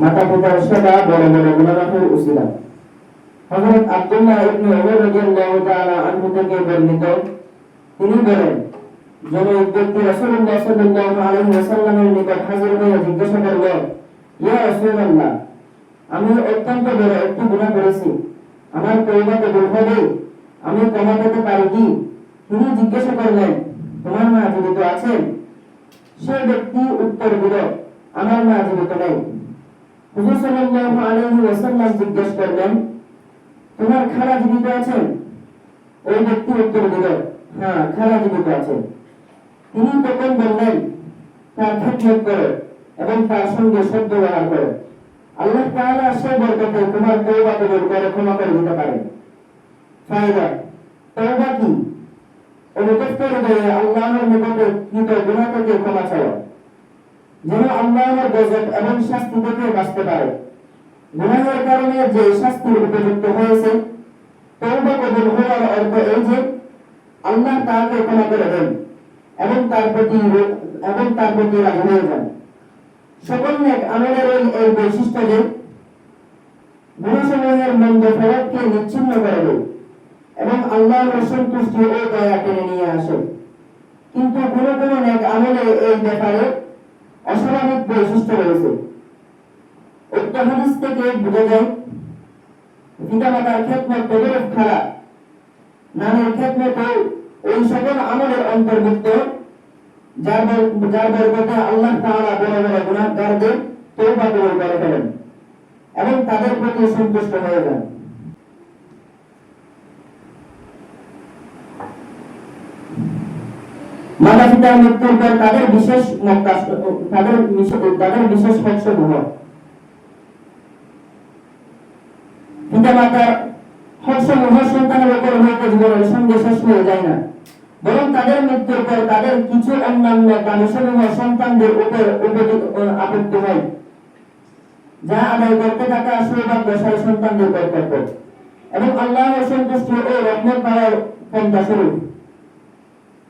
মাতা পিতার সেবা বড় বড় গুণামাফের উসিলা হযরত আব্দুল্লাহ ইবনে ওমর রাদিয়াল্লাহু তাআলা আনহু থেকে বর্ণিত, তিনি বলেন যখন এক ব্যক্তি রাসূলুল্লাহ সাল্লাল্লাহু আলাইহি ওয়াসাল্লামের নিকট হাজির হয়ে জিজ্ঞাসা করল, ইয়া রাসূলুল্লাহ, আমি অত্যন্ত বড় একটি গুনাহ করেছি, আমার তওবা কবুল হবে আমি ক্ষমা পারি কি তিনি জিজ্ঞাসা করলেন, তোমার মা জীবিত আছেন সে ব্যক্তি উত্তর দিল, আমার মা জীবিত নেই হুজুর সাল্লাল্লাহু আলাইহি ওয়াসাল্লাম জিজ্ঞেস করলেন, তোমার খালা জীবিত আছেন? ওই ব্যক্তি উত্তর দিল হ্যাঁ খালা জীবিত আছেন। তিনি তখন বললেন, তার খেদমত করো এবং তার সঙ্গে সদ্য ব্যবহার করো। আল্লাহ তাআলা সে বরকতে তোমার তওবা কবুল করে, ক্ষমা করে দিতে পারেন ফায়দা, তওবা কি? অনুতপ্ত হৃদয়ে আল্লাহর নিকটে কৃত গুনাহ থেকে ক্ষমা চাওয়া। যেন আল্লাহর গজব এবং শাস্তি থেকে বাঁচতে পারে। গুনাহের কারণে যে শাস্তির উপযুক্ত হয়েছে, তওবা কবুল হওয়ার অর্থ এই যে, আল্লাহ তাকে ক্ষমা করে দেন এবং তার প্রতি এবং তার প্রতি রাজি যান। সকল নেক আমলের এই বৈশিষ্ট্য যে গুণসমূহের মন্দ করে দেয় এবং আল্লাহর সন্তুষ্টি ও দয়া টেনে নিয়ে আসে। কিন্তু কোনো কোনো নেক আমলে এই ব্যাপারে অস্বাভাবিক বৈশিষ্ট্য রয়েছে উক্ত হাদিস থেকে বোঝা যায়। পিতামাতার খেদমত তদরূপ খারাপ নামের খেদমত ওই সকল আমলের অন্তর্ভুক্ত। যার যার আল্লাহ তাআলা বড় বড় গুনাহগারদের তওবা কবুল করে ফেলেন এবং তাদের প্রতি সন্তুষ্ট হয়ে যান। মাতা পিতার মৃত্যুর পর তাদের বিশেষ তাদের তাদের বিশেষ হর্ষসমূহ পিতা মাতার হর্ষসমূহ সন্তানের উপর হইতে জীবনের সঙ্গে শেষ হয়ে যায় না। বরং তাদের মৃত্যুর পর তাদের কিছু অন্যান্য দানসমূহ সন্তানদের উপর আপত্ত হয়, যা আদায় করতে থাকা সৌভাগ্যশালী সন্তানদের কর্তব্য। এবং আল্লাহর সন্তুষ্টি ও রহমত পাওয়ার পন্থা স্বরূপ।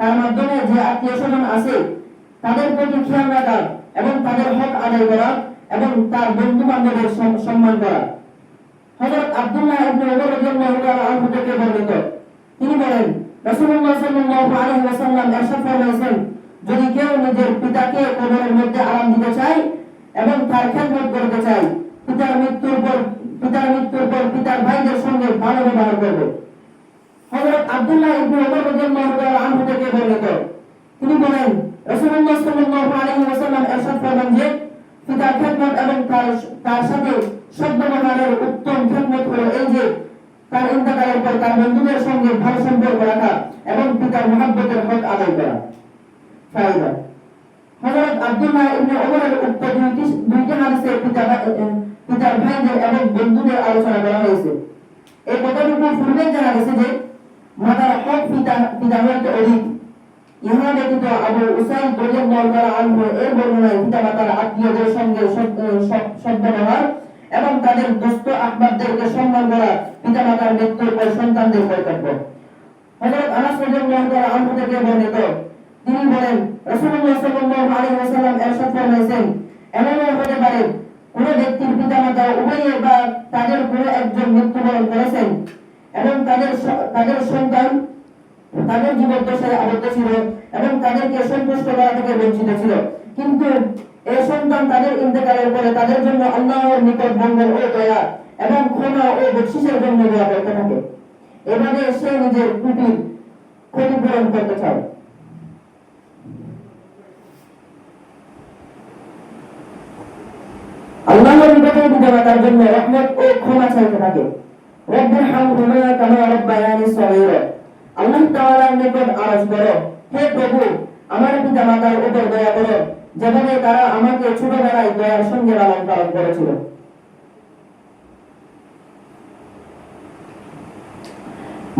তার মাধ্যমে যে আত্মীয় স্বজন আছে, তাদের প্রতি খেয়াল রাখা এবং তাদের হক আদায় করা এবং তার বন্ধু বান্ধবের সম্মান করা। হযরত আব্দুল্লাহ ইবনে রাদিয়াল্লাহু আনহু থেকে বর্ণিত। তিনি বলেন, রাসূলুল্লাহ সাল্লাল্লাহু আলাইহি ওয়াসাল্লাম ফরমাইছেন যদি কেউ নিজের পিতাকে কবরের মধ্যে আরাম দিতে চায় এবং তার খেদমত করতে চায়, পিতার মৃত্যুর পর পিতার মৃত্যুর পর পিতার ভাইদের সঙ্গে ভালো ব্যবহার করবে। হযরত আব্দুল্লাহ ইবনে ওমর রাদিয়াল্লাহু তাআলা আনহু থেকে বর্ণিত। তিনি বলেন, রাসূলুল্লাহ সাল্লাল্লাহু আলাইহি ওয়াসাল্লাম ফরমান যে পিতার এবং তার তার সাথে সদ্ব্যবহারের উত্তম খেদমত হলো এই যে, তার ইন্তেকালের পর তার বন্ধুদের সঙ্গে ভালো সম্পর্ক রাখা এবং পিতার মহাব্বতের হক আদায় করা। ফায়দা। হযরত আব্দুল্লাহ ইবনে ওমরের উক্ত দুইটি দুইটি হাদিসে পিতা পিতার ভাইদের এবং বন্ধুদের আলোচনা করা হয়েছে। এই কথাটুকু পূর্বে জানা গেছে যে মাতার হক পিতা পিতা হইতে অধিক? ইহা ব্যতীত আবু উসাইদ রাদিয়াল্লাহু তাআলা আনহু এর বর্ণনায় পিতা মাতার আত্মীয়দের সঙ্গে সদ্ব্যবহার এবং তাদের দোস্ত আহবাবদেরকে সম্মান করা পিতা মাতার মৃত্যুর পর সন্তানদের কর্তব্য। হযরত আনাস রাদিয়াল্লাহু তাআলা আনহু থেকে বর্ণিত, তিনি বলেন, রাসূলুল্লাহ সাল্লাল্লাহু আলাইহি ওয়াসাল্লাম এরশাদ ফরমাইছেন, এমনও হতে পারে কোন ব্যক্তির পিতা মাতা উভয়ে বা তাদের কোনো একজন মৃত্যুবরণ করেছেন এবং তাদের স- তাদের সন্তান তাদের জীবদ্দশায় আবদ্ধ ছিল এবং তাদেরকে সন্তুষ্ট করা থেকে বঞ্চিত ছিল। কিন্তু এই সন্তান তাদের ইন্তেকালের পরে তাদের জন্য আল্লাহর নিকট মঙ্গল ও দয়া এবং ক্ষমা ও বকশিসের জন্য দোয়া করতে থাকে। এভাবে সে নিজের ত্রুটির ক্ষতিপূরণ করতে চায়। আল্লাহর নিকটে পিতামাতার জন্য রহমত ও ক্ষমা চাইতে থাকে। রব্বুরহামহুমা কামা রব্বায়ানি সগীরা আল্লাহ তাআলার নিকট আরজ করো হে প্রভু আমার পিতামাতার উপর দয়া করো যেভাবে তারা আমাকে ছোটবেলায় দয়ার সঙ্গে লালন পালন করেছিল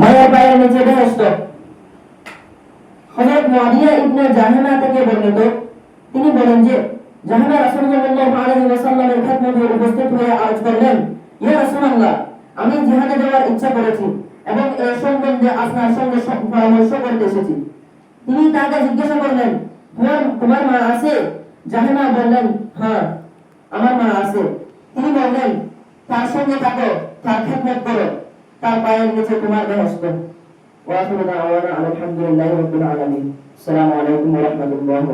মায়ের পায়ের নিচে বেহস্ত হযরত মুআবিয়া ইবনে জাহানা থেকে বর্ণিত তিনি বলেন যে জাহানা রাসূলুল্লাহ সাল্লাল্লাহু আলাইহি ওয়াসাল্লামের খাদমতে উপস্থিত হয়ে আরজ করলেন ইয়া রাসূলুল্লাহ আমি জিহাদে যাওয়ার ইচ্ছা করেছি এবং এই সম্বন্ধে আপনার সঙ্গে পরামর্শ করতে এসেছি। তিনি তাকে জিজ্ঞাসা করলেন, তোমার তোমার মা আছে? জাহানা বললেন হ্যাঁ আমার মা আছে। তিনি বললেন, তার সঙ্গে থাকো, তার খেদমত করো, তার পায়ের নিচে তোমার বেহেশত ওয়া আখিরু দাওয়ানা আলহামদুলিল্লাহি রাব্বিল আলামিন। আসসালামু আলাইকুম রাহমাতুল্লাহি